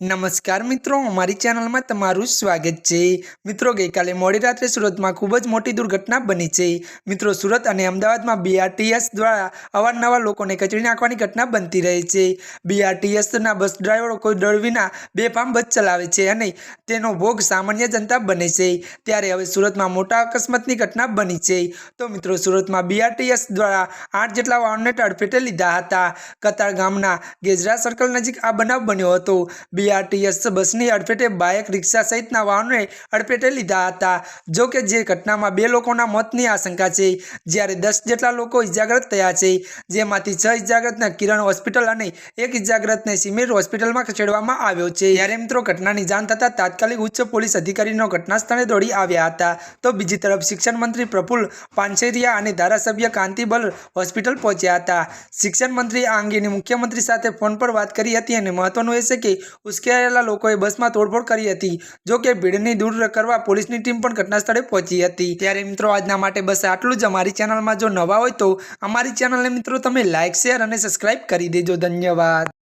નમસ્કાર મિત્રો, અમારી ચેનલમાં તમારું સ્વાગત છે. મિત્રો, ગઈકાલે મોડી રાત્રે સુરતમાં ખૂબ જ મોટી દુર્ઘટના બની છે. મિત્રો, સુરત અને અમદાવાદમાં બીઆરટીએસ દ્વારા અવારનવાર લોકોને કચડી નાખવાની ઘટના બનતી રહે છે. બીઆરટીએસના બસ ડ્રાઈવરો કોઈ ડર વિના બેફામ બસ ચલાવે છે અને તેનો ભોગ સામાન્ય જનતા બને છે. ત્યારે હવે સુરતમાં મોટા અકસ્માતની ઘટના બની છે. તો મિત્રો, સુરતમાં બીઆરટીએસ દ્વારા આઠ જેટલા વાહનોને તડફેટે લીધા હતા. કતાર ગામના ગેજરા સર્કલ નજીક આ બનાવ બન્યો હતો. બીઆરટીએસ બસની અડફેટે બાઇક, રિક્ષા સહિતના વાહનોએ અડફેટે લીધા હતા. જો કે જે ઘટનામાં બે લોકોના મોતની આશંકા છે. જ્યારે દસ જેટલા લોકો ઇજાગ્રસ્ત થયા છે, જેમાંથી છ ઇજાગ્રસ્તને કિરણ હોસ્પિટલ અને એક ઇજાગ્રસ્તને સિમેર હોસ્પિટલમાં ખસેડવામાં આવ્યો છે. ત્યારે મિત્રો, ઘટનાની જાણ થતાં તાત્કાલિક ઉચ્ચ પોલીસ અધિકારીનો ઘટના સ્થળે દોડી આવ્યા હતા. તો બીજી તરફ શિક્ષણ મંત્રી પ્રફુલ પાનસેરિયા અને ધારાસભ્ય કાંતિબલ હોસ્પિટલ પહોંચ્યા હતા. શિક્ષણ મંત્રી આ અંગેની મુખ્યમંત્રી સાથે ફોન પર વાત કરી હતી અને મહત્વનું એ છે કે ઉશ્કેરાયેલા લોકોએ બસમાં તોડફોડ કરી હતી, જો કે ભીડની દૂર કરવા પોલીસની ટીમ પણ ઘટના સ્થળે પહોંચી હતી. ત્યારે મિત્રો, આજના માટે બસ આટલું જ. અમારી ચેનલમાં જો નવા હોય તો અમારી ચેનલને મિત્રો, તમે લાઇક શેર અને સબસ્ક્રાઇબ કરી દેજો. ધન્યવાદ.